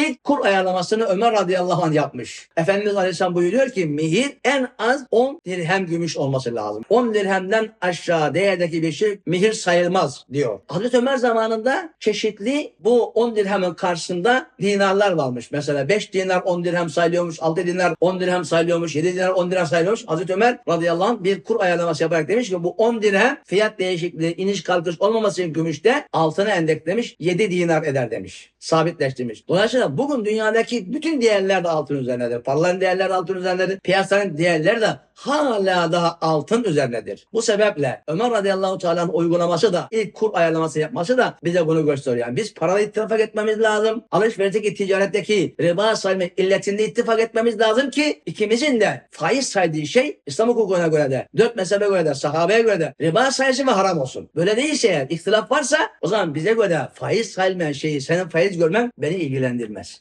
İlk kur ayarlamasını Ömer radıyallahu anh yapmış. Efendimiz Aleyhisselam buyuruyor ki mihir en az 10 dirhem gümüş olması lazım. 10 dirhemden aşağı değerdeki bir şey mihir sayılmaz diyor. Hazreti Ömer zamanında çeşitli bu 10 dirhemin karşısında dinarlar varmış. Mesela 5 dinar 10 dirhem sayılıyormuş, 6 dinar 10 dirhem sayılıyormuş, 7 dinar 10 dirhem sayılıyormuş. Hazreti Ömer radıyallahu anh bir kur ayarlaması yaparak demiş ki bu 10 dirhem fiyat değişikliği, iniş kalkış olmaması için gümüşte altına endeklemiş 7 dinar eder demiş. Sabitleştirmiş. Dolayısıyla bugün dünyadaki bütün değerler de altın üzerindedir. Paraların değerleri de altın üzerindedir. Piyasanın değerleri de hala daha altın üzerindedir. Bu sebeple Ömer radıyallahu teala'nın uygulaması da ilk kur ayarlaması yapması da bize bunu gösteriyor. Yani biz paralı ittifak etmemiz lazım. Alışverişteki ticaretteki riba sayma illetinde ittifak etmemiz lazım ki ikimizin de faiz saydığı şey İslam hukukuna göre de dört mezhebe göre de sahabeye göre de riba sayısı ve haram olsun. Böyle değilse eğer ihtilaf varsa o zaman bize göre faiz sayılmayan şeyi senin faiz görmen beni ilgilendirmez.